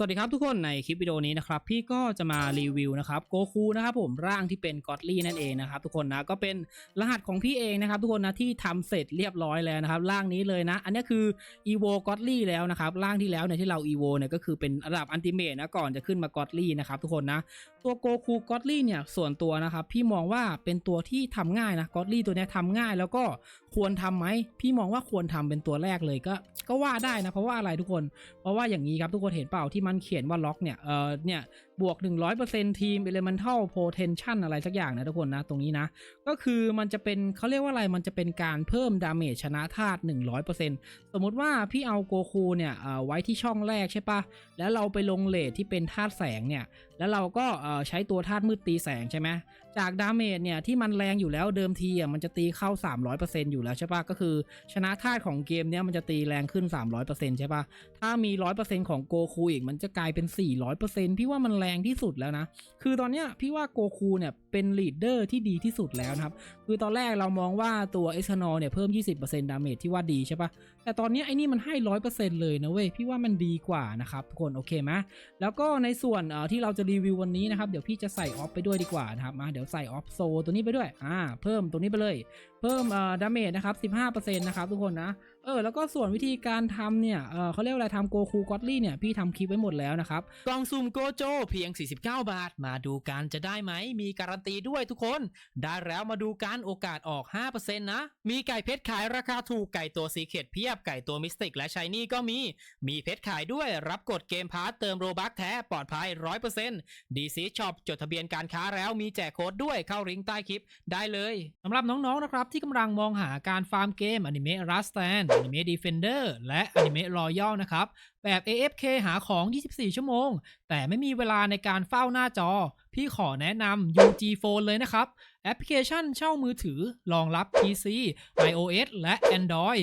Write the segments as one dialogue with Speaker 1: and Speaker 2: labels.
Speaker 1: สวัสดีครับทุกคนในคลิปวิดีโอนี้นะครับพี่ก็จะมารีวิวนะครับโกคูนะครับผมร่างที่เป็นกอดลี่นั่นเองนะครับทุกคนนะก็เป็นรหัสของพี่เองนะครับทุกคนนะที่ทำเสร็จเรียบร้อยแล้วนะครับร่างนี้เลยนะ อันนี้คืออีโวกอดลี่แล้วนะครับร่างที่แล้วเนี่ยที่เราอีโวเนี่ยก็คือเป็นระดับอันติเมตนะก่อนจะขึ้นมากอดลี่นะครับทุกคนนะตัวโกคูกอดลี่เนี่ยส่วนตัวนะครับพี่มองว่าเป็นตัวที่ทำง่ายนะกอดลี่ตัวนี้ยทำง่ายแล้วก็ควรทำไหมพี่มองว่าควรทำเป็นตัวแรกเลยก็ ก็ว่าได้นะเพราะว่าอะไรทุกคน เพราะว่าอย่างนี้ครับทุกคนเห็นเปล่าที่มันเขียนว่าล็อกเนี่ยเออเนี่ย บวก 100%ทีม elemental potential อะไรสักอย่างนะทุกคนนะตรงนี้นะ ก็คือมันจะเป็นเขาเรียกว่าอะไรมันจะเป็นการเพิ่มดาเมจชนะธาตุ 100%สมมติว่าพี่เอาโกคูเนี่ยเอ่อไว้ที่ช่องแรกใช่ปะแล้วเราไปลงเลทที่เป็นธาตุแสงเนี่ย แล้วเราก็ใช้ตัวธาตุมืดตีแสงใช่ไหมจากดาเมจเนี่ยที่มันแรงอยู่แล้วเดิมทีอะมันจะตีเข้า 300%อยู่แล้วใช่ปะก็คือ ชนะธาตุของเกมเนี้ยมันจะตีแรงขึ้น 300%ใช่ปะถ้ามี 100%ของโกคูอีกมันจะกลายเป็น 400%พี่ว่ามันแรงที่สุดแล้วนะ คือตอนเนี้ยพี่ว่าโกคูเนี่ยเป็นลีดเดอร์ที่ดีที่สุดแล้วนะครับ คือตอนแรกเรามองว่าตัวเอชนอเนี่ยเพิ่ม 20%ดาเมจที่ว่าดีใช่ปะแต่ตอนนี้ไอ้นี่มันให้ร้อยเปอร์เซ็นต์เลยนะเว้ยพี่ว่ามันดีกว่านะครับทุกคนโอเคไหมแล้วก็ในส่วนเอ่อที่เราจะรีวิววันนี้นะครับเดี๋ยวพี่จะใส่ออฟไปด้วยดีกว่านะครับมาเดี๋ยวใส่ออฟโซตัวนี้ไปด้วยอ่าเพิ่มตัวนี้ไปเลย เพิ่มเอ่อดาเมจนะครับสิบห้าเปอร์เซ็นต์นะครับทุกคนนะ เออแล้วก็ส่วนวิธีการทำเนี่ยเออเขาเรียกว่าอะไรทำโกคูกอตลี่เนี่ยพี่ทำคลิปไว้หมดแล้วนะครับ กล่องสุ่มโกโจเพียง 49 บาท มาดูกันจะได้ไหม มีการันตีด้วยทุกคน ได้แล้วมาดูกันโอกาสออก 5%นะ มีไก่เพชรขายราคาถูกไก่ตัวสีเขตเพียบไก่ตัวมิสติกและชายนี่ก็มี มีเพชรขายด้วยรับกดเกมพาร์ตเติมโรบัคแท้ปลอดภัย 100% DC Shop จดทะเบียนการค้าแล้วมีแจกโค้ดด้วยเข้าลิงก์ใต้คลิปได้เลยสำหรับน้องๆนะครับที่กำลังมองหาการฟาร์มเกมอนิเมะรัสแตนอนิเมะดีเฟนเดอร์และอนิเมะรอยัลนะครับ แบบ AFK หาของ 24 ชั่วโมง แต่ไม่มีเวลาในการเฝ้าหน้าจอ พี่ขอแนะนำ UG Phone เลยนะครับ แอปพลิเคชันเช่ามือถือรองรับ PC iOS และ Android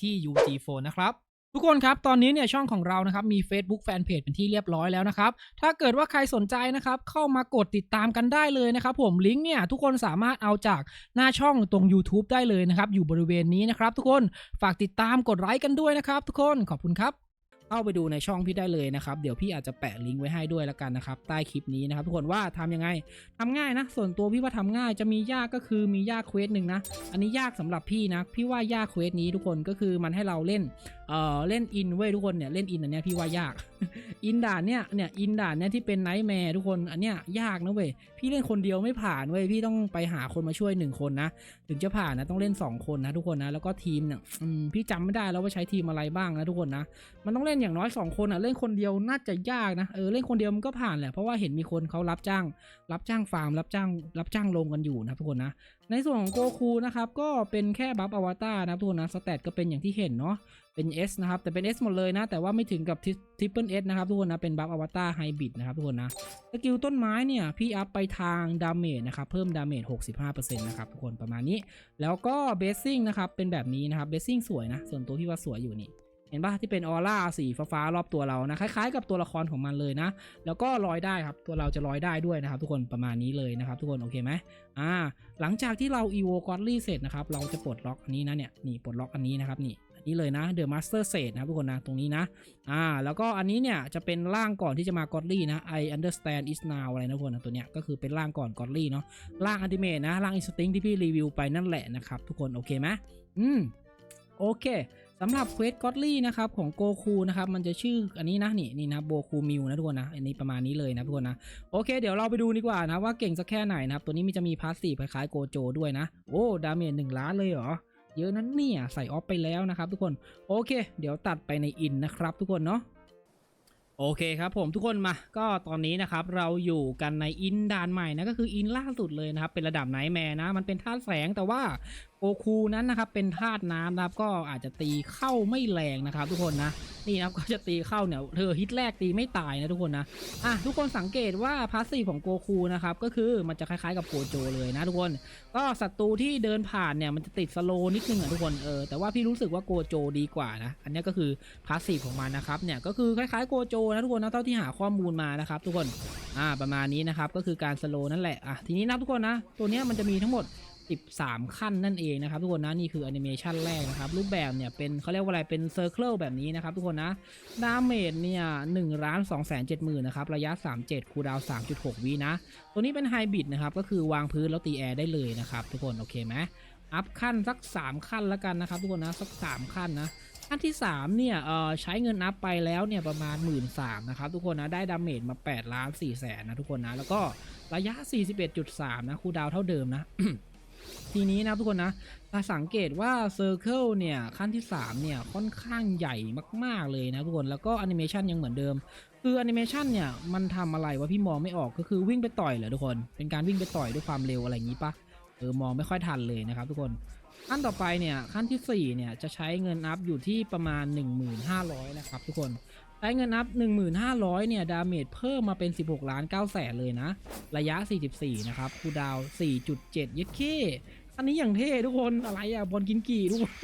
Speaker 1: ที่ UG Phone นะครับทุกคนครับ ตอนนี้เนี่ยช่องของเรานะครับมี Facebook Fanpage เป็นที่เรียบร้อยแล้วนะครับ ถ้าเกิดว่าใครสนใจนะครับ เข้ามากดติดตามกันได้เลยนะครับผมลิงก์เนี่ยทุกคนสามารถเอาจากหน้าช่องตรง YouTube ได้เลยนะครับ อยู่บริเวณนี้นะครับทุกคนฝากติดตามกดไลค์กันด้วยนะครับทุกคนขอบคุณครับ เข้าไปดูในช่องพี่ได้เลยนะครับ เดี๋ยวพี่อาจจะแปะลิงก์ไว้ให้ด้วยละกันนะครับ ใต้คลิปนี้นะครับทุกคนว่าทำยังไงทำง่ายนะ ส่วนตัวพี่ว่าทำง่ายจะมียากก็คือมียากเควสหนึ่งนะ อันนี้ยากสำหรับพี่นะ พี่ว่ายากเควสนี้ทุกคนก็คือมันให้เราเล่น เอ่อเล่นอินเว้ยทุกคนเนี่ยเล่นอินอันเนี้ยพี่ว่ายาก อินด่านเนี่ยเนี่ยอินด่านเนี่ยที่เป็นไนท์แมร์ทุกคนอันเนี้ยยากนะเว้ยพี่เล่นคนเดียวไม่ผ่านเว้ยพี่ต้องไปหาคนมาช่วยหนึ่งคนนะถึงจะผ่านนะต้องเล่น 2 คนนะทุกคนนะแล้วก็ทีมเนี่ยพี่จำไม่ได้แล้วว่าใช้ทีมอะไรบ้างนะทุกคนนะมันต้องเล่นอย่างน้อย 2 คนอะเล่นคนเดียวน่าจะยากนะเออเล่นคนเดียวมันก็ผ่านแหละเพราะว่าเห็นมีคนเขารับจ้าง รับจ้างฟาร์มรับจ้างรับจ้างลงกันอยู่นะทุกคนนะในส่วนของโกคูนะครับก็เป็นแค่บัฟอวตารนะทุกคนนะสเตตก็เป็นอย่างที่เห็นเนาะ เป็น S นะครับ แต่เป็น S หมดเลยนะ แต่ว่าไม่ถึงกับทริปเปิลเอสนะครับ ทุกคนนะ เป็นบัฟอวตารไฮบริดนะครับ ทุกคนนะ สกิลต้นไม้เนี่ย พี่อัพไปทางดาเมจนะครับ เพิ่มดาเมจ 65%นะครับ ทุกคนประมาณนี้ แล้วก็เบสซิ่งนะครับ เป็นแบบนี้นะครับ เบสซิ่งสวยนะ ส่วนตัวพี่ว่าสวยอยู่นี่เห็นปะที่เป็นออร่าสีฟ้ารอบตัวเรานะคล้ายๆ กับตัวละครของมันเลยนะ แล้วก็ลอยได้ครับตัวเราจะลอยได้ด้วยนะครับ ทุกคนประมาณนี้เลยนะครับ ทุกคนโอเคไหมอ่า หลังจากที่เรา evo g o d l y เสร็จนะครับเราจะปลดล็อกอันนี้นะเนี่ยนี่ปลดล็อกอันนี้นะครับนี่ นนี้เลยนะ The Master Set นะครับทุกคนนะตรงนี้นะอ่าแล้วก็อันนี้เนี่ยจะเป็นร่างก่อนที่จะมา g o d l y นะ I understand is now อะไรนะทุกคนนะตัวเนี้ยก็คือเป็นร่างก่อน g o d l y เนาะร่างอันติเม e นะร่าง Instinct ที่พี่รีวิวไปนั่นแหละนะครับทุกคนโอเคไหมอืมโอเคสำหรับเควสกอดลี่นะครับของโกคูนะครับมันจะชื่ออันนี้นะนี่นี่นะโบคูมิวนะทุกคนนะอันนี้ประมาณนี้เลยนะทุกคนนะโอเค เดี๋ยวเราไปดูดีกว่านะว่าเก่งสักแค่ไหนนะครับตัวนี้มีจะมีพาสซีฟคล้ายๆโกโจด้วยนะ โอ้ดาเมจหนึ่งล้านเลยเหรอ เยอะนั้นเนี่ย ใส่ออฟไปแล้วนะครับทุกคนโอเค เดี๋ยวตัดไปในอินนะครับทุกคนเนาะโอเคครับผมทุกคนมาก็ตอนนี้นะครับเราอยู่กันในอินด่านใหม่นะก็คืออินล่าสุดเลยนะครับเป็นระดับไนท์แมร์นะมันเป็นธาตุแสงแต่ว่า โกคูนั้นนะครับเป็นธาตุน้ำนะครับก็อาจจะตีเข้าไม่แรงนะครับ ทุกคนนะนี่นะครับก็จะตีเข้าเนี่ยเธอฮิตแรกตีไม่ตายนะทุกคนนะอะทุกคนสังเกตว่าพาสซีฟของโกคูนะครับก็คือมันจะคล้ายๆกับโกโจเลยนะทุกคน ก็ศัตรูที่เดินผ่านเนี่ยมันจะติดสโลนิดนึงอะทุกคนเออแต่ว่าพี่รู้สึกว่าโกโจดีกว่านะอันนี้ก็คือพาสซีฟของมันนะครับเนี่ยก็คือคล้ายๆโกโจนะทุกคนนะเท่าที่หาข้อมูลมานะครับทุกคนอ่าประมาณนี้นะครับก็คือการสโลนั่นแหละอะทีนี้นะทุกคนนะตัวเนี้ยมันจะมีทั้งหมด 13 ขั้นนั่นเองนะครับทุกคนนะนี่คือแอนิเมชันแรกนะครับรูปแบบเนี่ยเป็นเขาเรียกว่าอะไรเป็นเซอร์เคิลแบบนี้นะครับทุกคนนะดาเมจเนี่ย1ล้าน2แสน7หมื่นนะครับระยะ 37 คูดาว 3.6 วินะ ตัวนี้เป็นไฮบริดนะครับก็คือวางพื้นแล้วตีแอร์ได้เลยนะครับทุกคนโอเคไหมอัพขั้นสัก 3 ขั้นแล้วกันนะครับทุกคนนะสัก 3 ขั้นนะขั้นที่ 3 เนี่ยเอ่อใช้เงินอัพไปแล้วเนี่ยประมาณ 1 3ื่นนะครับทุกคนนะได้ดาเมจมา8ล้าน4แสนนะทุกคนนะแล้วก็ระยะ 41.3 นะคูดาวเท่าเดิมนะ ทีนี้นะทุกคนนะถ้าสังเกตว่าเซอร์เคิลเนี่ยขั้นที่ 3 เนี่ยค่อนข้างใหญ่มากๆเลยนะทุกคนแล้วก็แอนิเมชันยังเหมือนเดิม คือแอนิเมชันเนี่ยมันทำอะไรวะพี่มองไม่ออกก็คือวิ่งไปต่อยเหรอทุกคน เป็นการวิ่งไปต่อยด้วยความเร็วอะไรอย่างนี้ปะเออมองไม่ค่อยทันเลยนะครับทุกคนขั้นต่อไปเนี่ยขั้นที่ 4 เนี่ยจะใช้เงินอัพอยู่ที่ประมาณ 1500 นะครับทุกคน ใช้เงินอัพ1500 เนี่ย ดาเมจเพิ่มมาเป็น 16 ล้าน9แสนเลยนะ ระยะ 44 นะครับคูดาว 4.7เย็ดเคอันนี้อย่างเท่ทุกคนอะไรอะบอลกินกี่ทุกคน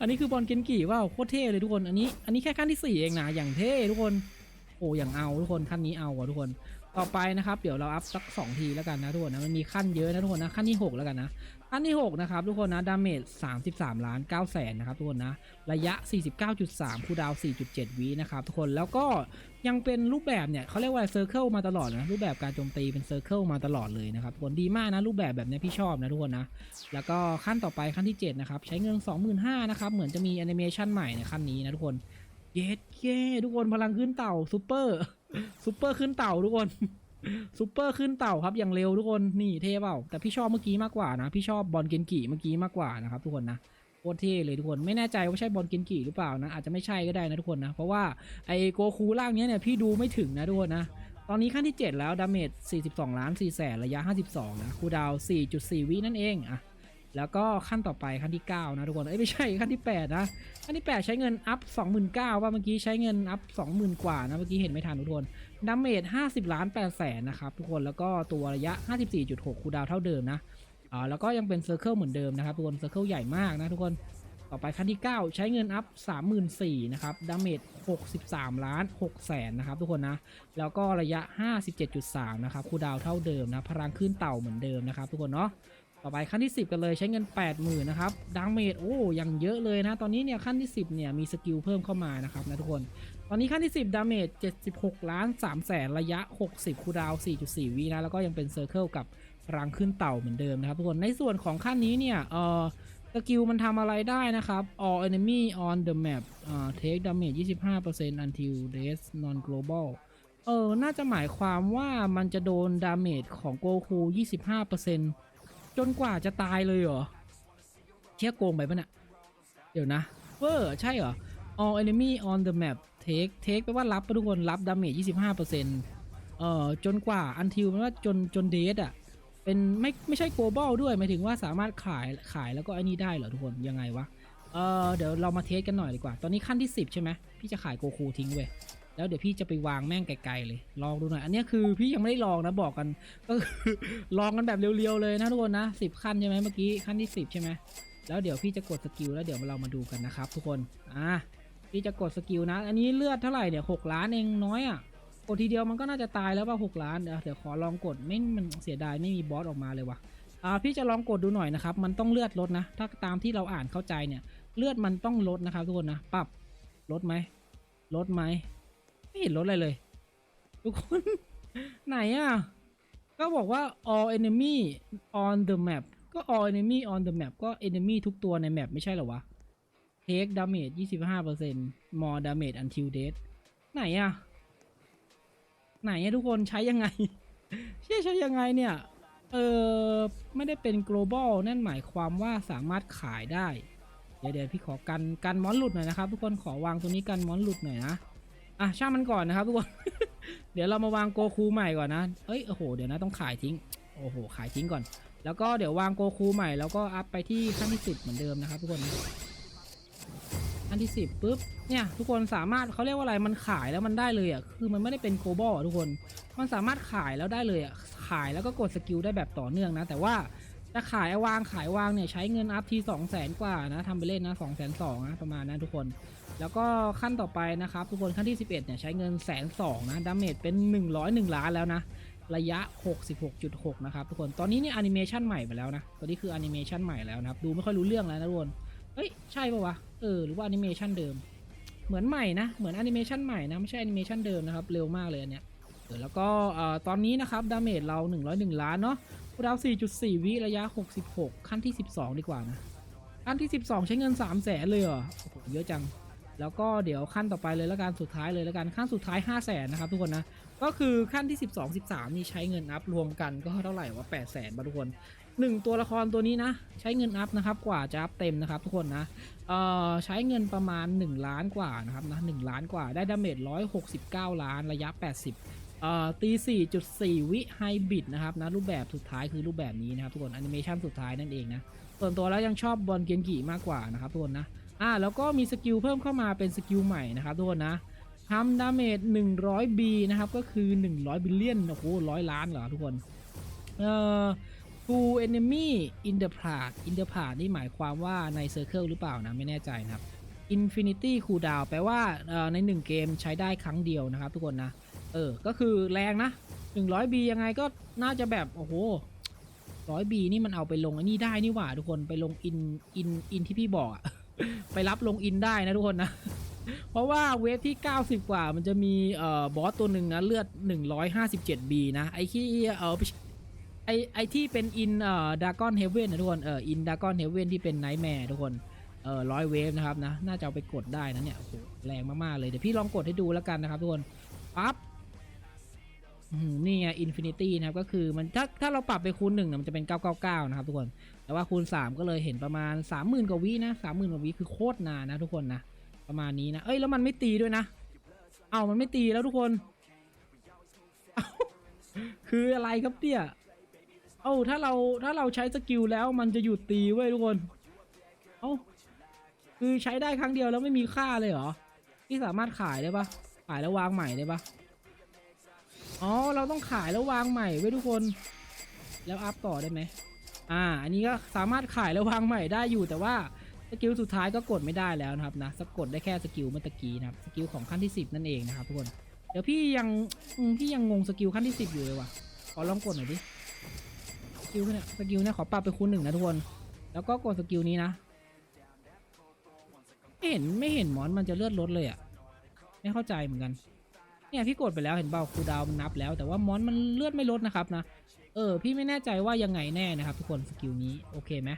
Speaker 1: อันนี้คือบอลเกนกี่ว่าโคตรเท่เลยทุกคน อันนี้อันนี้แค่ขั้นที่ 4 เองนะอย่างเท่ทุกคน โอ้อย่างเอาทุกคนขั้นนี้เอาอะทุกคนต่อไปนะครับ เดี๋ยวเราอัพสัก 2 ทีแล้วกันนะทุกคนนะมันมีขั้นเยอะนะทุกคนนะขั้นที่ 6 แล้วกันนะ ขั้นที่ 6 นะครับ ทุกคนนะ ดาเมจ 33 ล้าน9แสนนะครับทุกคนนะ ระยะ 49.3 คูดาว 4.7 วินะครับทุกคนแล้วก็ยังเป็นรูปแบบเนี่ยเขาเรียกว่าเซอร์เคิลมาตลอดนะ รูปแบบการโจมตีเป็นเซอร์เคิลมาตลอดเลยนะครับทุกคนดีมากนะ รูปแบบแบบนี้พี่ชอบนะทุกคนนะ แล้วก็ขั้นต่อไปขั้นที่ 7 นะครับ ใช้เงิน 25,000นะครับ เหมือนจะมีแอนิเมชันใหม่ในขั้นนี้นะทุกคนเย็ดเย้ทุกคนพลังขึ้นเต่าซูเปอร์ซูเปอร์ขึ้นเต่าทุกคน ซูเปอร์ขึ้นเต่าครับอย่างเร็วทุกคนนี่เท่เปล่าแต่พี่ชอบเมื่อกี้มากกว่านะ พี่ชอบบอลเกนกิเมื่อกี้มากกว่านะครับทุกคนนะโคตรเท่เลยทุกคนไม่แน่ใจว่าใช่บอลเกนกิหรือเปล่านะอาจจะไม่ใช่ก็ได้นะทุกคนนะเพราะว่าไอโกคูร่างนี้เนี่ยพี่ดูไม่ถึงนะทุกคนนะตอนนี้ขั้นที่ 7 แล้วดาเมจ42 ล้าน4แสนระยะ 52 นะคูดาว 4.4 วินั่นเองอะแล้วก็ขั้นต่อไปขั้นที่ 9 นะทุกคนเอ้ยไม่ใช่ขั้นที่ 8 นะขั้นที่ 8 ใช้เงินอัพ 29,000ว่าเมื่อกี้ใช้เงินอัพ 20,000 กว่านะเมื่อกี้เห็นไม่ทันทุกคน ดาเมจ50 ล้าน8แสนนะครับทุกคนแล้วก็ตัวระยะ 54.6 คูดาวเท่าเดิมนะอ่าแล้วก็ยังเป็นเซอร์เคิลเหมือนเดิมนะครับทุกคนเซอร์เคิลใหญ่มากนะทุกคนต่อไปขั้นที่ 9 ใช้เงินอัพ 34,000นะครับดาเมจ63 ล้าน6แสนนะครับทุกคนนะ แล้วก็ระยะ 57.3 นะครับคูดาวเท่าเดิมนะ พลังขึ้นเต่าเหมือนเดิมนะครับทุกคนเนาะต่อไปขั้นที่ 10 กันเลยใช้เงิน 80,000นะครับดาเมจโอ้ยังเยอะเลยนะ ตอนนี้เนี่ยขั้นที่ 10เนี่ยมีสกิลเพิ่มเข้ามานะครับนะทุกคน ตอนนี้ขั้นที่ 10 ดาเมจ 76 ล้าน3แสนระยะ 60 คูดาว 4.4 วินะ แล้วก็ยังเป็นเซอร์เคิลกับพลังขึ้นเต่าเหมือนเดิมนะครับทุกคน ในส่วนของขั้นนี้เนี่ย เอ่อสกิลมันทำอะไรได้นะครับ all enemy on the map อ่า take damage 25% until death non global เออ น่าจะหมายความว่ามันจะโดนดาเมจของโกคู 25%จนกว่าจะตายเลยเหรอ เชี่ยโกงไปปะเนี่ยเดี๋ยวนะ เวอร์ ใช่เหรอ all enemy on the map take take แปลว่ารับปทุกคนรับดาเมจ25%เอ่อจนกว่า until แปลว่าจนจน death อะเป็นไม่ไม่ใช่ global ด้วยหมายถึงว่าสามารถขายขายแล้วก็ไอ้นี่ได้เหรอทุกคนยังไงวะเออเดี๋ยวเรามาเทสกันหน่อยดีกว่า ตอนนี้ขั้นที่ 10 ใช่ไหมพี่จะขายโกคูทิ้งเว้ยแล้วเดี๋ยวพี่จะไปวางแม่งไกลๆเลย ลองดูหน่อย อันนี้คือพี่ยังไม่ได้ลองนะบอกกัน ก็คือลองกันแบบเรียวๆเลยนะทุกคนนะสิบขั้นใช่ไหมเมื่อกี้ขั้นที่ 10 ใช่ไหมแล้วเดี๋ยวพี่จะกดสกิลแล้วเดี๋ยวเรามาดูกันนะครับทุกคน อะ พี่จะกดสกิลนะ อันนี้เลือดเท่าไหร่เนี่ยหกล้านเองน้อยอะกดทีเดียวมันก็น่าจะตายแล้วป่ะหกล้านเดี๋ยวเดี๋ยวขอลองกดไม่มันเสียดายไม่มีบอสออกมาเลยว่ะอ่าพี่จะลองกดดูหน่อยนะครับ มันต้องเลือดลดนะ ถ้าตามที่เราอ่านเข้าใจเนี่ย เลือดมันต้องลดนะครับทุกคนนะปรับลดไหมลดไหมไม่เห็นลดอะไรเลย ทุกคนไหนอะก็บอกว่า all enemy on the map ก็ all enemy on the map ก็ enemy ทุกตัวในแมปไม่ใช่เหรอวะ take damage 25% more damage until death ไหนอะไหนอะทุกคนใช้ยังไง ใช้ใช้ยังไงเนี่ย เออไม่ได้เป็น global นั่นหมายความว่าสามารถขายได้ เดี๋ยวเดี๋ยวพี่ขอกันกันมอนหลุดหน่อยนะครับทุกคนขอวางตรงนี้กันมอนหลุดหน่อยนะ อะช่างมันก่อนนะครับทุกคน เดี๋ยวเรามาวางโกคูใหม่ก่อนนะ เอ้ยโอ้โหเดี๋ยวนะต้องขายทิ้ง โอ้โหขายทิ้งก่อน แล้วก็เดี๋ยววางโกคูใหม่แล้วก็อัพไปที่ขั้นที่10เหมือนเดิมนะครับทุกคน นที่10ปุ๊บเนี่ยทุกคนสามารถเขาเรียกว่าอะไรมันขายแล้วมันได้เลยอะคือมันไม่ได้เป็นโกลบอลทุกคนมันสามารถขายแล้วได้เลยอะขายแล้วก็กดสกิลได้แบบต่อเนื่องนะ แต่ว่าจะขายวางขายวางเนี่ยใช้เงินอัพทีสองแสนกว่านะทำไปเล่นนะสองแสนสองนะประมาณนั้นทุกคน แล้วก็ขั้นต่อไปนะครับทุกคนขั้นที่ 11เนี่ยใช้เงินแสนสองนะดาเมจเป็น 101 ล้านแล้วนะระยะ 66.6 นะครับทุกคนตอนนี้เนี่ยแอนิเมชันใหม่ไปแล้วนะตัวนี้คือแอนิเมชันใหม่แล้วนะครับดูไม่ค่อยรู้เรื่องแล้วนะทุกคนเฮ้ยใช่ปะวะ เออหรือว่าแอนิเมชันเดิม เหมือนใหม่นะ เหมือนแอนิเมชันใหม่นะไม่ใช่แอนิเมชันเดิมนะครับ เร็วมากเลยอันเนี้ยเออแล้วก็เอ่อตอนนี้นะครับดาเมจเรา 101 ล้านเนาะคูลดา4.4 วิระยะ 66 ขั้นที่ 12 ดีกว่านะขั้นที่ 12 ใช้เงิน 3 0 0แสนเลยเหรอโอ้โหเยอะจัง แล้วก็เดี๋ยวขั้นต่อไปเลยแล้วกันสุดท้ายเลยแล้วกันขั้นสุดท้าย 5 0 0แสนนะครับทุกคนนะ ก็คือขั้นที่ 12 13 นี่ใช้เงินอัพรวมกันก็เท่าไหร่วะ8 0 0แสนบาททุกคน 1ตัวละครตัวนี้นะ ใช้เงินอัพนะครับกว่าจะอัพเต็มนะครับ ทุกคนนะเอ่อใช้เงินประมาณ 1 ล้านกว่านะครับนะ1ล้านกว่าได้ดาเมจ169 ล้านระยะ 80เอ่อตี4.4 วิไฮบิดนะครับนะรูปแบบสุดท้ายคือรูปแบบนี้นะครับทุกคนแอนิเมชันสุดท้ายนั่นเองนะส่วนตัวแล้วยังชอบบอลเกียนกิมากกว่านะครับทุกคนนะอ่าแล้วก็มีสกิลเพิ่มเข้ามาเป็นสกิลใหม่นะครับทุกคนนะทำดาเมจ100 B นะครับก็คือ 100 บิลเลียนโอ้โหร้อยล้านเหรอทุกคนเอ่อ to enemy in the path in the path นี่หมายความว่าใน circle หรือเปล่านะ ไม่แน่ใจนะครับ infinity cooldown แปลว่าใน 1 เกมใช้ได้ครั้งเดียวนะครับทุกคนนะ เออ ก็คือแรงนะ 100 B ยังไงก็น่าจะแบบ โอ้โห100 B นี่มันเอาไปลงอ้นี่ได้นี่หว่าทุกคนไปลงอินอินอินที่พี่บอกอะไปรับลงอินได้นะทุกคนนะ เพราะว่าเวฟที่ 90 กว่ามันจะมีเอ่อบอสตัวหนึ่งนะเลือด 157 B นะ ไอ้ที่เออ ไอไอที่เป็นอินเอ่อดากอนเฮเว่นนะทุกคนเอออินดากอนเฮเว่นที่เป็นไนท์แมร์ทุกคนเออร้อยเวฟนะครับนะน่าจะเอาไปกดได้นะเนี่ยโอ้โหแรงมาก ๆ เลย เดี๋ยวพี่ลองกดให้ดูแล้วกันนะครับทุกคนปั๊บนี่ไงอินฟินิตี้นะครับก็คือมันถ้าถ้าเราปรับไปคูณหนึ่งเนี่ยมันจะเป็น 999 นะครับทุกคน แต่ว่าคูณ 3 ก็เลยเห็นประมาณ 30,000 กว่าวินะ 30,000 กว่าวิคือโคตรนานนะทุกคนนะ ประมาณนี้นะ เอ้ย แล้วมันไม่ตีด้วยนะ เอามันไม่ตีแล้วทุกคน คืออะไรครับเนี่ย อ้าถ้าเราถ้าเราใช้สกิลแล้วมันจะหยุดตีเว้ยทุกคนเอ้าคือใช้ได้ครั้งเดียวแล้วไม่มีค่าเลยเหรอที่สามารถขายได้ปะขายแล้ววางใหม่ได้ปะอ๋อเราต้องขายแล้ววางใหม่ไว้ยทุกคน แล้วอัพต่อได้ไหมอ่า อันนี้ก็สามารถขายแล้ววางใหม่ได้อยู่แต่ว่าสกิลสุดท้ายก็กดไม่ได้แล้วนะครับนะสกดได้แค่สกิลเมื่อกี้นะครับสกิลของขั้นที่ 10 นั่นเองนะครับทุกคน เดี๋ยวพี่ยังพี่ยังงงสกิลขั้นที่ 10 อยู่เลยว่ะขอลองกดหน่อยดิ กิลเนี่ยสกิลเนี่ยขอปรับไปคูณหนึ่งนะทุกคน แล้วก็กดสกิลนี้นะไม่เห็นไม่เห็นมอนมันจะเลือดลดเลยอะ่ะ ไม่เข้าใจเหมือนกัน เนี่ยพี่กดไปแล้วเห็นเปล่าคูดาวมันนับแล้ว แต่ว่ามอนมันเลือดไม่ลดนะครับนะ เออ พี่ไม่แน่ใจว่ายังไงแน่นะครับ ทุกคนสกิลนี้โอเคไหม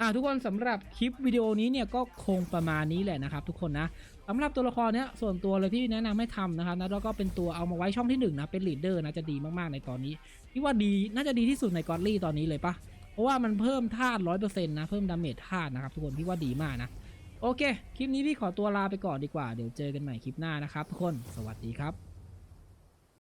Speaker 1: อ่าทุกคนสำหรับคลิปวิดีโอนี้เนี่ยก็คงประมาณนี้แหละนะครับ ทุกคนนะสำหรับตัวละครเนี้ยส่วนตัวเลยที่แนะนำให้ทำนะครับนะแล้วก็เป็นตัวเอามาไว้ช่องที่หนึ่งนะเป็นลีดเดอร์นะจะดีมากๆในตอนนี้พี่ว่าดีน่าจะดีที่สุดในกอดลี่ตอนนี้เลยปะเพราะว่ามันเพิ่มธาตุร้อยเปอร์เซ็นต์นะเพิ่มดาเมจธาตุนะครับทุกคนพี่ว่าดีมากนะโอเค คลิปนี้พี่ขอตัวลาไปก่อนดีกว่า เดี๋ยวเจอกันใหม่คลิปหน้านะครับทุกคน สวัสดีครับ